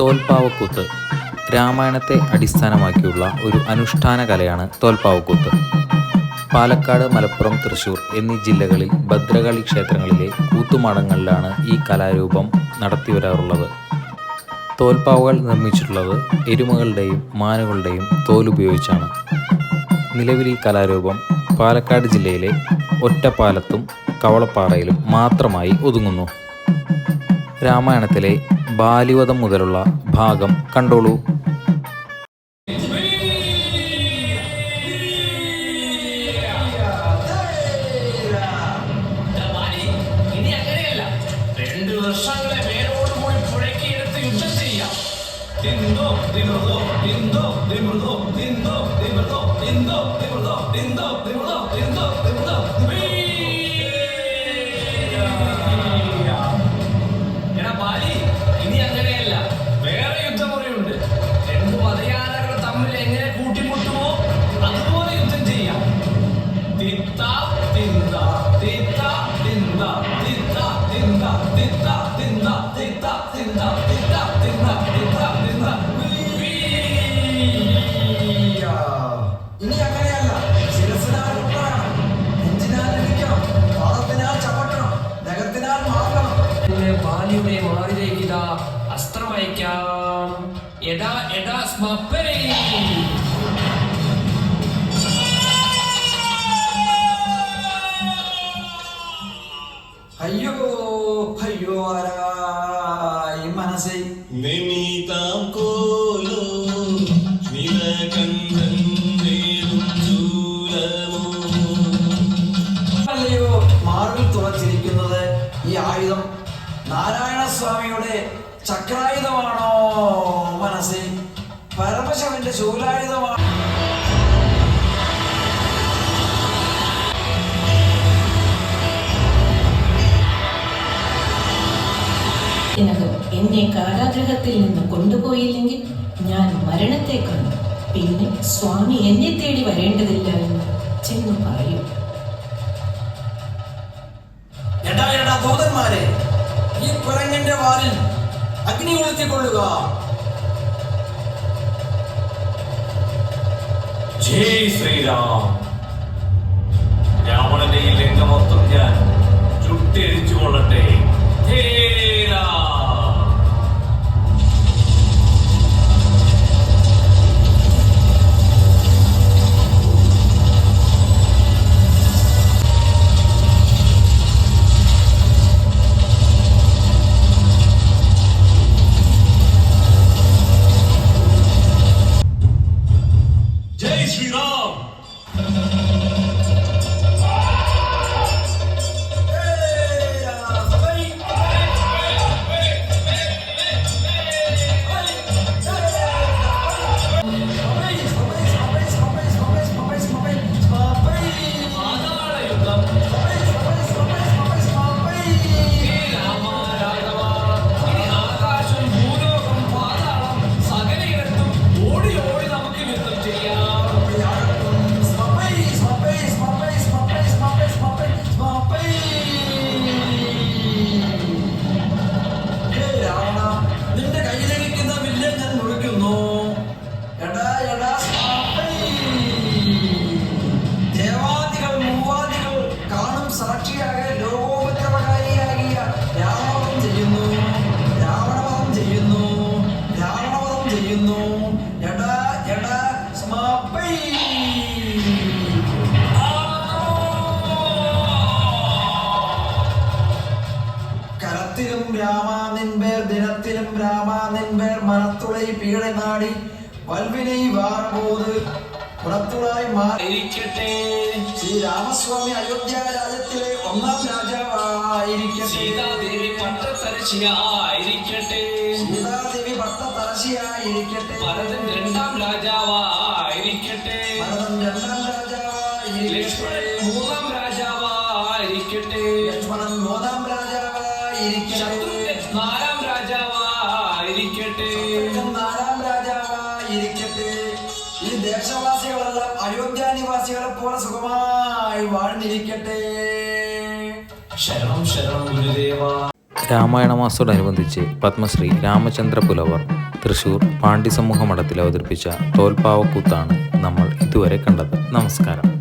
തോൽപ്പാവക്കൂത്ത് രാമായണത്തെ അടിസ്ഥാനമാക്കിയുള്ള ഒരു അനുഷ്ഠാന കലയാണ് തോൽപ്പാവക്കൂത്ത്. പാലക്കാട് മലപ്പുറം തൃശൂർ എന്നീ ജില്ലകളിൽ ഭദ്രകാളി ക്ഷേത്രങ്ങളിലെ കൂത്തുമാടങ്ങളിലാണ് ഈ കലാരൂപം നടത്തിവരാറുള്ളത്. തോൽപ്പാവുകൾ നിർമ്മിച്ചിട്ടുള്ളത് എരുമകളുടെയും മാനുകളുടെയും തോലുപയോഗിച്ചാണ്. നിലവിൽ ഈ കലാരൂപം പാലക്കാട് ജില്ലയിലെ ഒറ്റപ്പാലത്തും കവളപ്പാറയിലും മാത്രമായി ഒതുങ്ങുന്നു. രാമായണത്തിലെ ബാലിവധം മുതലുള്ള ഭാഗം കണ്ടോളൂ. അസ്ത്രം അയക്കാം യഥാ എടാ സ്മപ്പേ. ആരായി മനസ്സേ നിമിതാം കോലോ നിലകണ്ഠൻ അല്ലയോ മാറിൽ തുറച്ചിരിക്കുന്നത് ഈ ആയുധം നാരായണ സ്വാമിയുടെ ചക്രായുധമാണോ? മനസ്സിൽ. പരമശവന്റെ ശൂലായുധമാണോ കാരാഗ്രഹത്തിൽ നിന്ന് കൊണ്ടുപോയില്ലെങ്കിൽ ഞാൻ മരണത്തെ കണ്ടു. പിന്നെ സ്വാമി എന്നെ തേടി വരേണ്ടതില്ല എന്ന് ചെന്ന് പറയും. എടാ എടാ ദൂതന്മാരെ ഈ കുരങ്ങന്റെ വാലിൽ അഗ്നി കൊളുത്തിക്കൊള്ളുക. ജയ് ശ്രീരാം. രാവണന്റെ ഈ ലിംഗമൊത്തം ഞാൻ ചുട്ടെരിച്ചു കൊള്ളട്ടെ. ധീരാ. ചെയ്യുന്നു. എടാ എടാ സ്മാപ്പൈ. കരത്തിലും രാമാനിൻപേർ നിൻപേർ ദിനത്തിലും രാമാനിൻപേർ മനത്തുളൈ പീഡ നാടി വൽവിനെ വാർപോത് കുളത്തുളായി മാറിയിരിക്കട്ടെ ശ്രീ രാമസ്വാമി അയോധ്യ രാജ്യത്തിലെ ഒന്നാം രാജാവായിരിക്കട്ടെ. സീതാദേവി പട്ടത്തരശിയായിരിക്കട്ടെ സീതാദേവി ഭക്ത തരശിയായിരിക്കട്ടെ ഭരതൻ രണ്ടാം രാജാവായിരിക്കട്ടെ. ഭരതൻ രണ്ടാം രാജാവായിരിക്കട്ടെ. മൂന്നാം രാജാവായിരിക്കട്ടെ. ലക്ഷ്മണൻ മൂന്നാം രാജാവായിരിക്കട്ടെ. ശത്രുഘ്നൻ നാലാം രാജാവായിരിക്കട്ടെ. നാലാം രാജാവായിരിക്കട്ടെ. ഈ ദേശവാസികളെല്ലാം അയോധ്യ നിവാസികളെ പോലെ സുഖമായി വാഴ്ന്നിരിക്കട്ടെ. ശരണം ശരണം ഗുരുദേവ. രാമായണ മാസത്തോടനുബന്ധിച്ച് പത്മശ്രീ രാമചന്ദ്ര പുലവർ തൃശൂർ പാണ്ഡ്യസമൂഹ മഠത്തിൽ അവതരിപ്പിച്ച തോൽപ്പാവക്കൂത്താണ് നമ്മൾ ഇതുവരെ കണ്ടത്. നമസ്കാരം.